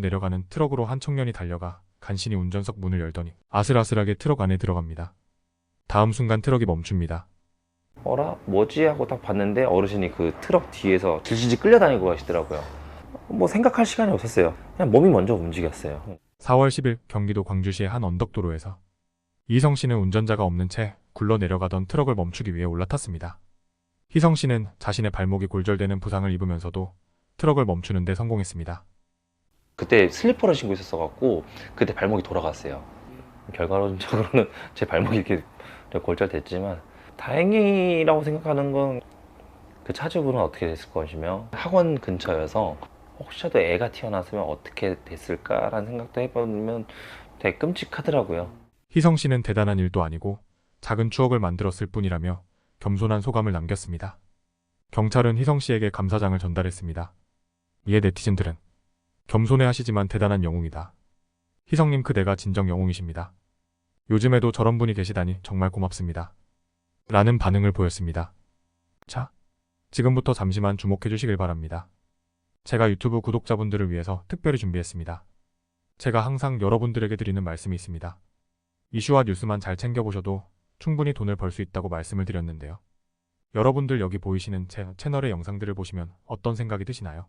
내려가는 트럭으로 한 청년이 달려가 간신히 운전석 문을 열더니 아슬아슬하게 트럭 안에 들어갑니다. 다음 순간 트럭이 멈춥니다. 어라 뭐지 하고 딱 봤는데 어르신이 그 트럭 뒤에서 질질질 끌려다니고 가시더라고요. 뭐 생각할 시간이 없었어요. 그냥 몸이 먼저 움직였어요. 4월 10일 경기도 광주시의 한 언덕도로에서 이성 씨는 운전자가 없는 채 굴러 내려가던 트럭을 멈추기 위해 올라탔습니다. 희성 씨는 자신의 발목이 골절되는 부상을 입으면서도 트럭을 멈추는 데 성공했습니다. 그때 슬리퍼를 신고 있었어 갖고 그때 발목이 돌아갔어요. 결과론적으로는 제 발목이 이렇게 골절됐지만 다행이라고 생각하는 건 그 차주분은 어떻게 됐을 것이며 학원 근처여서 혹시라도 애가 튀어나왔으면 어떻게 됐을까라는 생각도 해보면 되게 끔찍하더라고요. 희성 씨는 대단한 일도 아니고 작은 추억을 만들었을 뿐이라며 겸손한 소감을 남겼습니다. 경찰은 희성 씨에게 감사장을 전달했습니다. 이에 네티즌들은 겸손해 하시지만 대단한 영웅이다. 희성님 그대가 진정 영웅이십니다. 요즘에도 저런 분이 계시다니 정말 고맙습니다. 라는 반응을 보였습니다. 자, 지금부터 잠시만 주목해 주시길 바랍니다. 제가 유튜브 구독자분들을 위해서 특별히 준비했습니다. 제가 항상 여러분들에게 드리는 말씀이 있습니다. 이슈와 뉴스만 잘 챙겨보셔도 충분히 돈을 벌 수 있다고 말씀을 드렸는데요. 여러분들 여기 보이시는 제 채널의 영상들을 보시면 어떤 생각이 드시나요?